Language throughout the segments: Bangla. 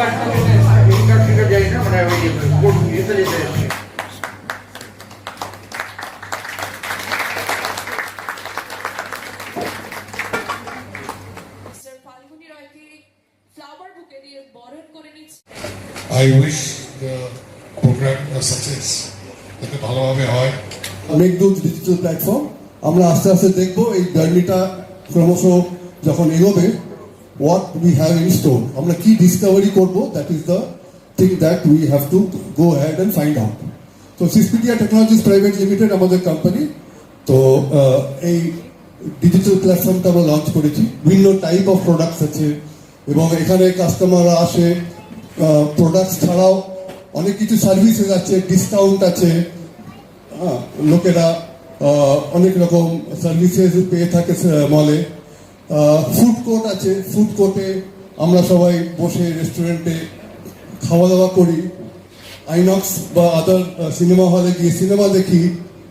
I wish the program a success. যাতে ভালোভাবে হয় মেঘদূত ডিজিটাল প্ল্যাটফর্ম আমরা আস্তে আস্তে দেখব এই জার্নিটা ক্রমশ যখন এগোবে what we have in store আমরা কি ডিসকভারি করব? That is the thing that we have to go had and find out তো সিসপিটিয়া টেকনোলজিস প্রাইভেট লিমিটেড আমাদের কোম্পানি তো এই ডিজিটাল প্ল্যাটফর্মটা আমরা লঞ্চ করেছি। বিভিন্ন টাইপ অফ প্রোডাক্টস আছে এবং এখানে কাস্টমাররা আসে প্রোডাক্টস ছাড়াও অনেক কিছু সার্ভিসেস আছে ডিসকাউন্ট আছে। লোকেরা অনেক রকম সার্ভিসেস পেয়ে থাকে মলে ফুড কোর্ট আছে। ফুড কোর্টে আমরা সবাই বসে রেস্টুরেন্টে খাওয়া দাওয়া করি। আইনক্স বা আদার সিনেমা হলে গিয়ে সিনেমা দেখি।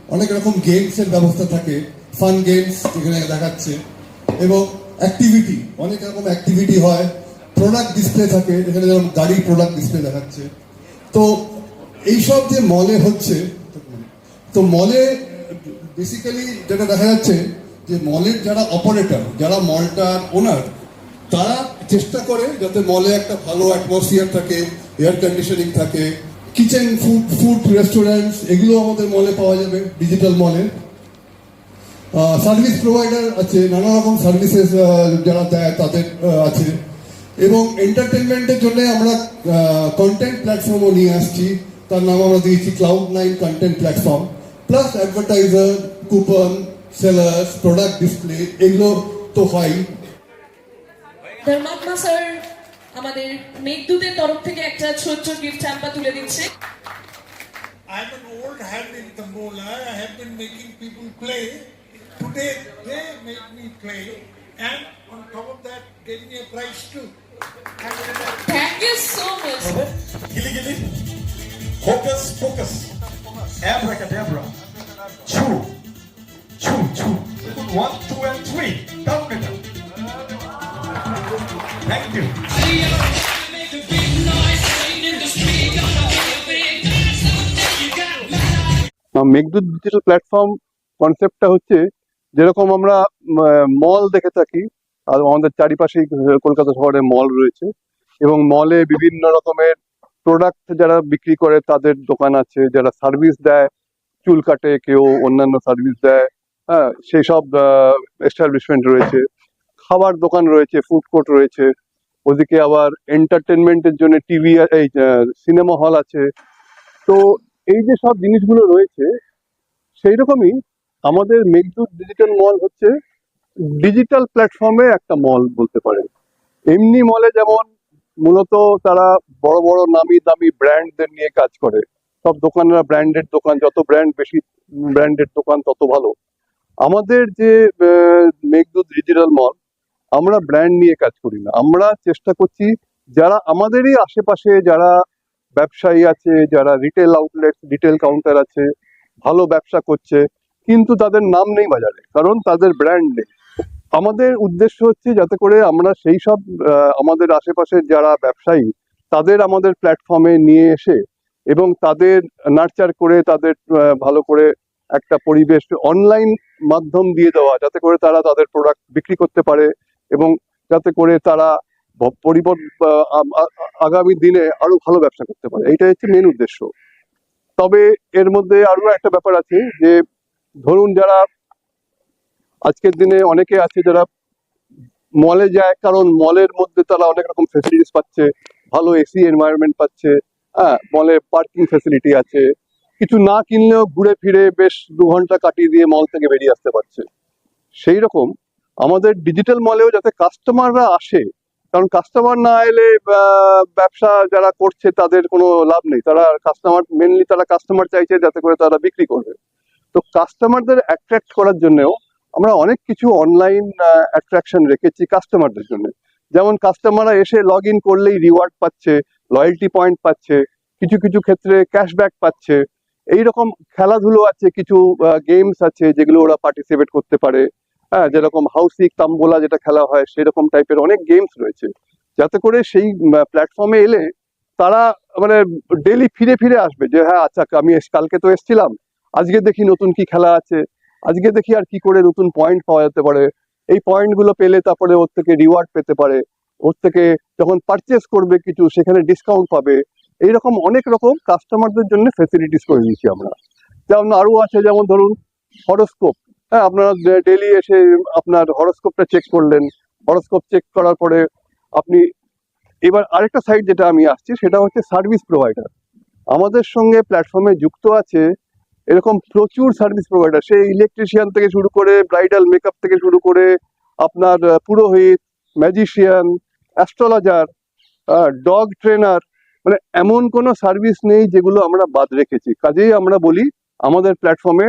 অনেক রকম গেমসের ব্যবস্থা থাকে। ফান গেমস যেখানে দেখাচ্ছে। এবং অ্যাক্টিভিটি অনেক রকম অ্যাক্টিভিটি হয়। প্রোডাক্ট ডিসপ্লে থাকে। এখানে যেমন গাড়ির প্রোডাক্ট ডিসপ্লে দেখাচ্ছে। তো এইসব যে মলে হচ্ছে, তো মলে বেসিক্যালি যেটা দেখা যাচ্ছে যে মলের যারা অপারেটর যারা মলটার ওনার তারা চেষ্টা করে যাতে মলে একটা ভালো অ্যাটমসফিয়ার থাকে এয়ার কন্ডিশনিং থাকে কিচেন ফুড ফুড রেস্টুরেন্টস এগুলো আমাদের মলে পাওয়া যাবে ডিজিটাল মলে। সার্ভিস প্রোভাইডার আছে, নানা রকম সার্ভিসেস যারা দেয়, তাদের আছে। এবং এন্টারটেনমেন্টের জন্য আমরা কন্টেন্ট প্ল্যাটফর্মও নিয়ে আসছি। তার নাম আমরা দিয়েছি cloud nine content platform plus advertiser coupon sellers product display এগুলো তো হয় ধর্মাত্মা স্যার আমাদের মেঘদূতের তরফ থেকে একটা ছোট্ট গিফট হ্যাম্পার তুলে দিচ্ছে I'm an old hand in Tambola. I have been making people play. Today they make me play, and on top of that, gave me a prize too. Thank you so much Gilly gilly. Hocus pocus. Abracadabra. Chew. One, two, and three. Down with. Thank you. Meghdoot digital platform কনসেপ্টটা হচ্ছে যেরকম আমরা মল দেখে থাকি আর আমাদের চারিপাশেই কলকাতা শহরে মল রয়েছে এবং মলে বিভিন্ন রকমের প্রোডাক্ট যারা বিক্রি করে তাদের দোকান আছে যারা সার্ভিস দেয় চুল কাটে কেউ অন্যান্য সার্ভিস দেয় হ্যাঁ সেই সব এস্টাবলিশমেন্ট রয়েছে। খাবার দোকান রয়েছে ফুড কোর্ট রয়েছে। ওদিকে আবার এন্টারটেনমেন্টের জন্য টিভি এই সিনেমা হল আছে। তো এই যে সব জিনিসগুলো রয়েছে, সেই রকমই আমাদের মেঘদূত ডিজিটাল মল হচ্ছে ডিজিটাল প্ল্যাটফর্মে একটা মল বলতে পারেন। এমনি মলে যেমন মূলত তারা বড় বড় নামি দামি ব্র্যান্ডদের নিয়ে কাজ করে। সব দোকানরা ব্র্যান্ডেড দোকান, যত ব্র্যান্ড বেশি ব্র্যান্ডেড দোকান, তত ভালো। আমাদের যে মেঘদূত ডিজিটাল মল আমরা ব্র্যান্ড নিয়ে কাজ করি না। আমরা চেষ্টা করছি যারা আমাদেরই আশেপাশে যারা ব্যবসায়ী আছে, যারা রিটেল আউটলেট রিটেল কাউন্টার আছে, ভালো ব্যবসা করছে, কিন্তু তাদের নাম নেই বাজারে, কারণ তাদের ব্র্যান্ড নেই। আমাদের উদ্দেশ্য হচ্ছে যাতে করে আমরা সেই সব আমাদের আশেপাশের যারা ব্যবসায়ী, তাদের আমাদের প্ল্যাটফর্মে নিয়ে এসে এবং তাদের নার্চার করে, তাদের ভালো করে একটা পরিবেশ অনলাইন মাধ্যম দিয়ে দেওয়া, যাতে করে তারা তাদের প্রোডাক্ট বিক্রি করতে পারে এবং যাতে করে তারা আগামী দিনে আরও ভালো ব্যবসা করতে পারে। এইটাই হচ্ছে মেন উদ্দেশ্য। তবে এর মধ্যে আরও একটা ব্যাপার আছে যে, ধরুন যারা আজকের দিনে অনেকে আছে যারা মলে যায়, কারণ মলের মধ্যে তারা অনেক রকম ফেসিলিটিস পাচ্ছে। ভালো এসি এনভায়রনমেন্ট পাচ্ছে। হ্যাঁ মলে পার্কিং ফেসিলিটি আছে। কিছু না কিনলেও ঘুরে ফিরে বেশ দু ঘণ্টা কাটিয়ে দিয়ে মল থেকে বেরিয়ে আসতে পারছে। সেই রকম আমাদের ডিজিটাল মলেও যাতে কাস্টমাররা আসে, কারণ কাস্টমার না এলে ব্যবসা যারা করছে তাদের কোনো লাভ নেই। তারা কাস্টমার মেনলি তারা কাস্টমার চাইছে যাতে করে তারা বিক্রি করবে। তো কাস্টমারদের অ্যাট্রাক্ট করার জন্যও আমরা অনেক কিছু অনলাইন অ্যাট্রাকশন রেখেছি কাস্টমারদের জন্য। যেমন কাস্টমাররা এসে লগ ইন করলেই রিওয়ার্ড পাচ্ছে লয়্যালটি পয়েন্ট পাচ্ছে, কিছু কিছু ক্ষেত্রে ক্যাশব্যাক পাচ্ছে। এই রকম খেলাধুলো আছে, কিছু গেমস আছে যেগুলো ওরা পার্টিসিপেট করতে পারে। হ্যাঁ যেরকম হাউসি তাম্বোলা যেটা খেলা হয়, সেরকম টাইপের অনেক গেমস রয়েছে। যাতে করে সেই প্ল্যাটফর্মে এলে তারা মানে ডেলি ফিরে ফিরে আসবে যে হ্যাঁ আচ্ছা আমি কালকে তো এসছিলাম। আজকে দেখি নতুন কি খেলা আছে। আজকে দেখি আর কি করে নতুন পয়েন্ট পাওয়া যেতে পারে। এই পয়েন্টগুলো পেলে তারপরে ওর থেকে রিওয়ার্ড পেতে পারে। ওর থেকে যখন পারচেস করবে কিছু, সেখানে ডিসকাউন্ট পাবে। এইরকম অনেক রকম কাস্টমারদের জন্য ফেসিলিটিস করে দিয়েছি আমরা। যেমন আরও আছে, যেমন ধরুন হরোস্কোপ হ্যাঁ আপনারা ডেলি এসে আপনার হরোস্কোপটা চেক করলেন। হরোস্কোপ চেক করার পরে আপনি, এবার আরেকটা সাইড যেটা আমি আসছি, সেটা হচ্ছে সার্ভিস প্রোভাইডার আমাদের সঙ্গে প্ল্যাটফর্মে যুক্ত আছে এরকম প্রচুর সার্ভিস প্রোভাইডার সেই ইলেকট্রিশিয়ান থেকে শুরু করে ব্রাইডাল মেকআপ থেকে শুরু করে আপনার পুরোহিত ম্যাজিশিয়ান অ্যাস্ট্রোলজার ডগ ট্রেনার মানে এমন কোনো সার্ভিস নেই যেগুলো আমরা বাদ রেখেছি। কাজেই আমরা বলি, আমাদের প্ল্যাটফর্মে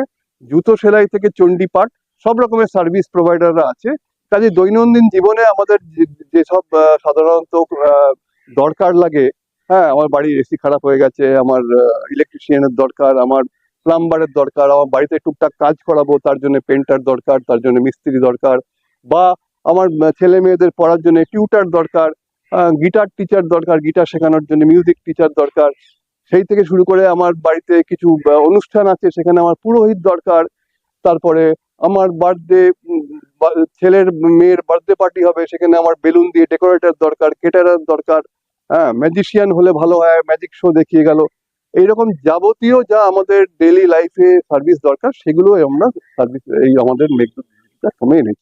জুতো সেলাই থেকে চণ্ডীপাঠ সব রকমের সার্ভিস প্রোভাইডাররা আছে। কাজে দৈনন্দিন জীবনে আমাদের যেসব সাধারণত দরকার লাগে হ্যাঁ আমার বাড়ির এসি খারাপ হয়ে গেছে, আমার ইলেকট্রিশিয়ানের দরকার, আমার প্লাম্বারের দরকার, আমার বাড়িতে টুকটাক কাজ করাবো, তার জন্য পেন্টার দরকার, তার জন্য মিস্ত্রি দরকার, বা আমার ছেলে মেয়েদের পড়ার জন্য টিউটার দরকার গিটার টিচার দরকার গিটার শেখানোর জন্য মিউজিক টিচার দরকার। সেই থেকে শুরু করে আমার বাড়িতে কিছু অনুষ্ঠান আছে, সেখানে আমার পুরোহিত দরকার। তারপরে আমার বার্থডে ছেলের মেয়ের বার্থডে পার্টি হবে, সেখানে আমার বেলুন দিয়ে ডেকোরেটর দরকার কেটারার দরকার। হ্যাঁ ম্যাজিশিয়ান হলে ভালো হয় ম্যাজিক শো দেখিয়ে গেল। এইরকম যাবতীয় যা আমাদের ডেলি লাইফে সার্ভিস দরকার সেগুলো আমরা সার্ভিস এই আমাদের মেঘদূত প্ল্যাটফর্মে এনেছি।